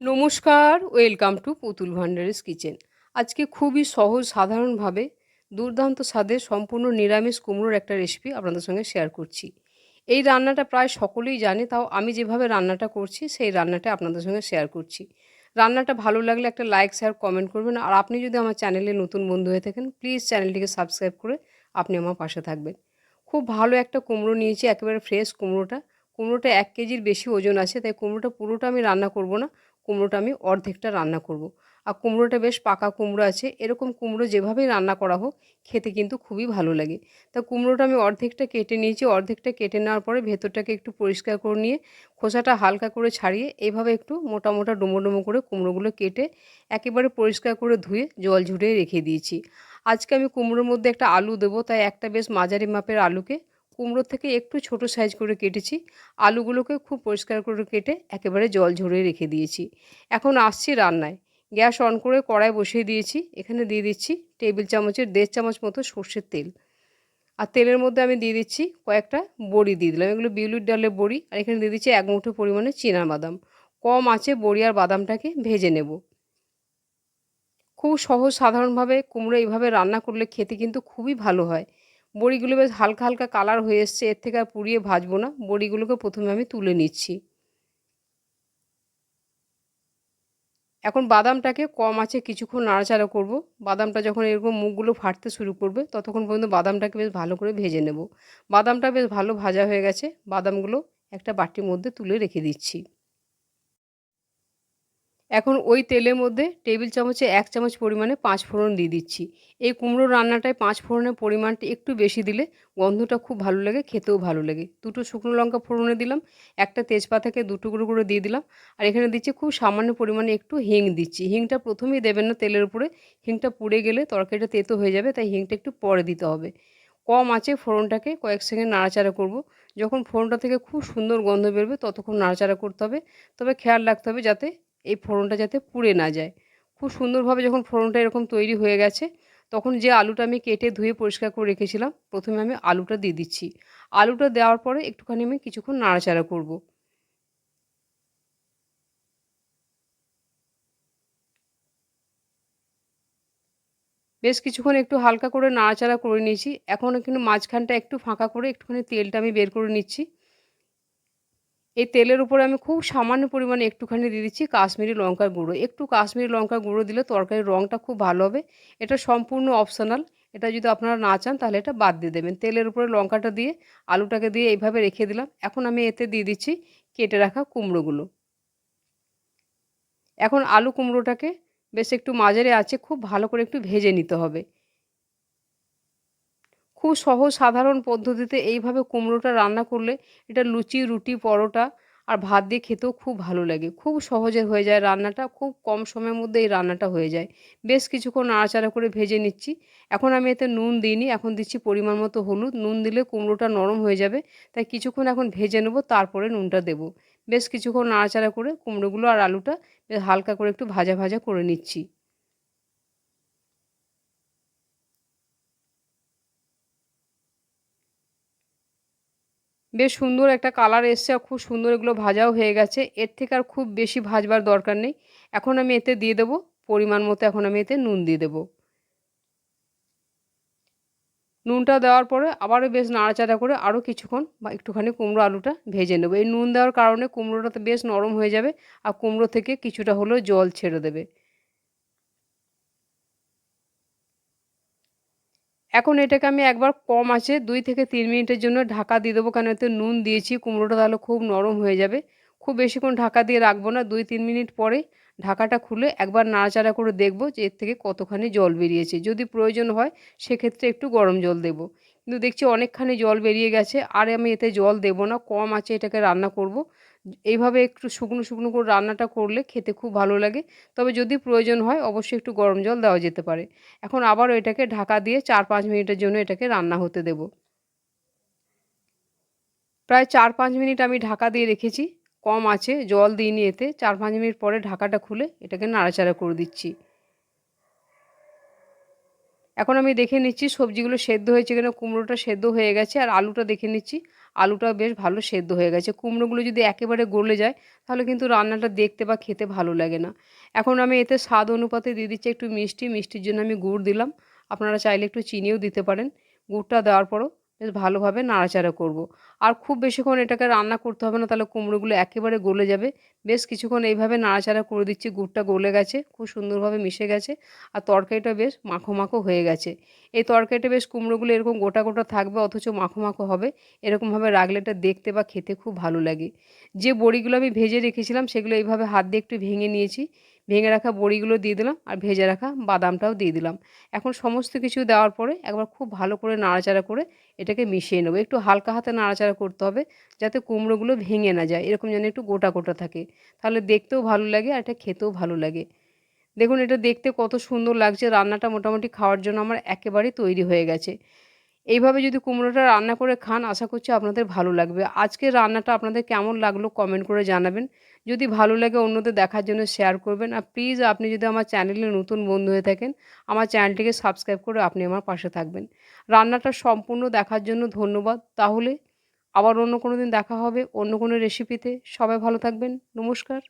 নমস্কার, welcome to পুতুল ভান্ডারিস kitchen. আজকে খুবই সহজ, সাধারণভাবে দুর্দান্ত স্বাদে সম্পূর্ণ নিরামিষ কুমড়োর একটা রেসিপি আপনাদের সঙ্গে শেয়ার করছি। এই রান্নাটা প্রায় সকলেই জানে, তাও আমি যেভাবে রান্নাটা করছি, সেই রান্নাটা আপনাদের সঙ্গে শেয়ার করছি। রান্নাটা ভালো লাগলে একটা লাইক শেয়ার কমেন্ট করবেন। আর আপনি যদি আমার চ্যানেলে নতুন বন্ধু হয়ে থাকেন প্লিজ চ্যানেলটিকে সাবস্ক্রাইব করে আপনি আমার পাশে থাকবেন। খুব ভালো একটা কুমড়ো নিয়েছি, একেবারে ফ্রেশ কুমড়োটা। কুমড়োটা এক কেজির বেশি ওজন আছে, তাই কুমড়োটা পুরোটা আমি রান্না করব না। কুমড়োটা আমি অর্ধেকটা রান্না করব। আর কুমড়োটা বেশ পাকা কুমড়ো আছে, এরকম কুমড়ো যেভাবেই রান্না করা হোক, খেতে কিন্তু খুবই ভালো লাগে তা কুমড়োটা আমি অর্ধেকটা কেটে নিয়েছি, অর্ধেকটা কেটে নেওয়ার পরে ভেতরটাকে একটু পরিষ্কার করে নিয়ে খোসাটা হালকা করে ছাড়িয়ে এইভাবে একটু মোটা মোটা ডুমো ডুমো করে কুমড়োগুলো কেটে একেবারে পরিষ্কার করে ধুয়ে জল ঝুড়িয়ে রেখে দিয়েছি আজকে আমি কুমড়োর মধ্যে একটা আলু দেবো, তাই একটা বেশ মাঝারি মাপের আলুকে কুমড়ো থেকে একটু ছোট সাইজ করে কেটেছি। আলুগুলোকে খুব পরিষ্কার করে কেটে একেবারে জল ঝরিয়ে রেখে দিয়েছি। এখন আসছি রান্নায়। গ্যাস অন করে কড়াই বসিয়ে দিয়েছি। এখানে দিয়ে দিচ্ছি টেবিল চামচের দেড় চামচ মতো সর্ষের তেল। আর তেলের মধ্যে আমি দিয়ে দিচ্ছি কয়েকটা বড়ি দিয়ে দিলাম। এগুলো বিউলির ডালের বড়ি। আর এখানে দিয়ে দিচ্ছি এক মুঠো পরিমাণে বাদাম কম আছে বড়ি আর বাদামটাকে ভেজে নেব। খুব সহজ সাধারণভাবে কুমড়ো এইভাবে রান্না করলে খেতে কিন্তু খুবই ভালো হয়। বড়িগুলো বেশ হালকা হালকা কালার হয়ে এসছে, এর থেকে আর পুড়িয়ে ভাজবো না। বড়িগুলোকে প্রথমে আমি তুলে নিচ্ছি। এখন বাদামটাকে কম আছে, কিছুক্ষণ নাড়াচাড়া করব। বাদামটা যখন এরকম মুখগুলো ফাটতে শুরু করবে, ততক্ষণ পর্যন্ত বাদামটাকে বেশ ভালো করে ভেজে নেব। বাদামটা বেশ ভালো ভাজা হয়ে গেছে, বাদামগুলো একটা বাটির মধ্যে তুলে রেখে দিচ্ছি। এখন ওই তেলের মধ্যে টেবিল চামচে এক চামচ পরিমাণে পাঁচ ফোড়ন দিয়ে দিচ্ছি। এই কুমড়োর রান্নাটায় পাঁচ ফোড়নের পরিমাণটা একটু বেশি দিলে গন্ধটা খুব ভালো লাগে, খেতেও ভালো লাগে। দুটো শুকনো লঙ্কা ফোড়নে দিলাম, একটা তেজপাতাকে দুটুকরো করে দিয়ে দিলাম, আর এখানে দিচ্ছি খুব সামান্য পরিমাণে একটু হিং দিচ্ছি। হিংটা প্রথমেই দেবেন না তেলের উপরে, হিংটা পুড়ে গেলে তরকারিটা তেতো হয়ে যাবে, তাই হিংটা একটু পরে দিতে হবে। কম আছে ফোড়নটাকে, কয়েক সেকেন্ড নাড়াচাড়া করব। যখন ফোড়নটা থেকে খুব সুন্দর গন্ধ বেরবে, ততক্ষণ নাড়াচাড়া করতে হবে। তবে খেয়াল রাখতে হবে যাতে এই ফোড়নটা যাতে পুড়ে না যায়। খুব সুন্দরভাবে যখন ফোড়নটা এরকম তৈরি হয়ে গেছে, তখন যে আলুটা আমি কেটে ধুয়ে পরিষ্কার করে রেখেছিলাম, প্রথমে আমি আলুটা দিয়ে দিচ্ছি। আলুটা দেওয়ার পরে একটুখানি আমি কিছুক্ষণ নাড়াচাড়া করব। বেশ কিছুক্ষণ একটু হালকা করে নাড়াচাড়া করে নিয়েছি। এখন কিন্তু মাঝখানটা একটু ফাঁকা করে একটুখানি তেলটা আমি বের করে নিচ্ছি। এই তেলের উপরে আমি খুব সামান্য পরিমাণে একটুখানি দিয়ে দিচ্ছি কাশ্মীরি লঙ্কার গুঁড়ো। একটু কাশ্মীরি লঙ্কার গুঁড়ো দিলে তরকারির রঙটা খুব ভালো হবে। এটা সম্পূর্ণ অপশনাল এটা যদি আপনারা না চান তাহলে এটা বাদ দিয়ে দেবেন। তেলের উপরে লঙ্কাটা দিয়ে, আলুটাকে দিয়ে এইভাবে রেখে দিলাম। এখন আমি এতে দিয়ে দিচ্ছি কেটে রাখা কুমড়োগুলো। এখন আলু কুমড়োটাকে বেশ একটু মাঝারে আছে খুব ভালো করে একটু ভেজে নিতে হবে। খুব সহজ সাধারণ পদ্ধতিতে এইভাবে কুমড়োটা রান্না করলে এটা লুচি, রুটি, পরোটা আর ভাত দিয়ে খেতেও খুব ভালো লাগে। খুব সহজে হয়ে যায় রান্নাটা, খুব কম সময়ের মধ্যে এই রান্নাটা হয়ে যায়। বেশ কিছুক্ষণ নাড়াচাড়া করে ভেজে নিচ্ছি। এখন আমি এতে নুন দিইনি, এখন দিচ্ছি পরিমাণ মতো হলুদ। নুন দিলে কুমড়োটা নরম হয়ে যাবে, তাই কিছুক্ষণ এখন ভেজে নেব, তারপরে নুনটা দেবো। বেশ কিছুক্ষণ নাড়াচাড়া করে কুমড়োগুলো আর আলুটা হালকা করে একটু ভাজা ভাজা করে নিচ্ছি। বেশ সুন্দর একটা কালার এসছে আর খুব সুন্দর এগুলো ভাজাও হয়ে গেছে। এর থেকে আর খুব বেশি ভাজবার দরকার নেই। এখন আমি এতে দিয়ে দেবো, পরিমাণ মতো এখন আমি এতে নুন দিয়ে দেবো। নুনটা দেওয়ার পরে আবারও বেশ নাড়াচাড়া করে আরও কিছুক্ষণ বা একটুখানি কুমড়ো আলুটা ভেজে নেব। এই নুন দেওয়ার কারণে কুমড়োটা তো বেশ নরম হয়ে যাবে আর কুমড়ো থেকে কিছুটা হলেও জল ছেড়ে দেবে। এখন এটাকে আমি একবার কম আছে দুই থেকে তিন মিনিটের জন্য ঢাকা দিয়ে দেবো কেন এতে নুন দিয়েছি, কুমড়োটা তাহলে খুব নরম হয়ে যাবে। খুব বেশিক্ষণ ঢাকা দিয়ে রাখব না, দুই তিন মিনিট পরে ঢাকাটা খুলে একবার নাড়াচাড়া করে দেখব যে এর থেকে কতখানি জল বেরিয়েছে। যদি প্রয়োজন হয় সেক্ষেত্রে একটু গরম জল দেব। কিন্তু দেখছি অনেকখানি জল বেরিয়ে গেছে, আর আমি এতে জল দেব না, কম আছে এটাকে রান্না করব। এইভাবে একটু শুকনো শুকনো করে রান্নাটা করলে খেতে খুব ভালো লাগে। তবে যদি প্রয়োজন হয়, অবশ্যই একটু গরম জল দেওয়া যেতে পারে। এখন আবার এটাকে ঢাকা দিয়ে চার পাঁচ মিনিটের জন্য এটাকে রান্না হতে দেব। প্রায় চার পাঁচ মিনিট আমি ঢাকা দিয়ে রেখেছি। কম আছে, জল দিইনি এতে চার পাঁচ মিনিট পরে ঢাকাটা খুলে এটাকে নাড়াচাড়া করে দিচ্ছি। এখন আমি দেখে নিচ্ছি সবজিগুলো সেদ্ধ হয়েছে কিনা, কুমড়োটা সেদ্ধ হয়ে গেছে আর আলুটা দেখে নিচ্ছি। আলুটা বেশ ভালো সেদ্ধ হয়ে গেছে। কুমড়োগুলো যদি একেবারে গলে যায়, তাহলে কিন্তু রান্নাটা দেখতে বা খেতে ভালো লাগে না। এখন আমি এতে স্বাদ অনুপাতে দিয়ে দিচ্ছি একটু মিষ্টি। মিষ্টির জন্য আমি গুড় দিলাম। আপনারা চাইলে একটু চিনিও দিতে পারেন। গুড়টা দেওয়ার পরও বেশ ভালোভাবে নাড়াচাড়া করব। আর খুব বেশিক্ষণ এটাকে রান্না করতে হবে না, তাহলে কুমড়োগুলো একেবারে গলে যাবে। বেশ কিছুক্ষণ এইভাবে নাড়াচাড়া করে দিচ্ছি, গুড়টা গলে গেছে, খুব সুন্দরভাবে মিশে গেছে। আর তরকারিটা বেশ মাখো মাখো হয়ে গেছে। এই তরকারিটা বেশ কুমড়োগুলো এরকম গোটা গোটা থাকবে, অথচ মাখো মাখো হবে। এরকমভাবে রাখলে এটা দেখতে বা খেতে খুব ভালো লাগে। যে বড়িগুলো আমি ভেজে রেখেছিলাম, সেগুলো এইভাবে হাত দিয়ে একটু ভেঙে নিয়েছি। ভেঙে রাখা বড়িগুলো দিয়ে দিলাম আর ভেজে রাখা বাদামটাও দিয়ে দিলাম। এখন সমস্ত কিছু দেওয়ার পরে একবার খুব ভালো করে নাড়াচাড়া করে এটাকে মিশিয়ে নেব। একটু হালকা হাতে নাড়াচাড়া করতে হবে যাতে কুমড়োগুলো ভেঙে না যায়, এরকম যেন একটু গোটা গোটা থাকে। তাহলে দেখতেও ভালো লাগে আর এটা খেতেও ভালো লাগে। দেখুন এটা দেখতে কত সুন্দর লাগছে, রান্নাটা মোটামুটি খাওয়ার জন্য আমার একেবারেই তৈরি হয়ে গেছে। এইভাবে যদি কুমড়োটা রান্না করে খান, আশা করছি আপনাদের ভালো লাগবে। আজকের রান্নাটা আপনাদের কেমন লাগল কমেন্ট করে জানাবেন। যদি ভালো লাগে অন্যদের দেখার জন্য শেয়ার করবেন। আর প্লিজ আপনি যদি আমার চ্যানেলে নতুন বন্ধু হয়ে থাকেন, আমার চ্যানেলটিকে সাবস্ক্রাইব করে আপনি আমার পাশে থাকবেন। রান্নাটা সম্পূর্ণ দেখার জন্য ধন্যবাদ। তাহলে আবার অন্য কোনো দিন দেখা হবে অন্য কোনো রেসিপিতে সবাই ভালো থাকবেন। নমস্কার।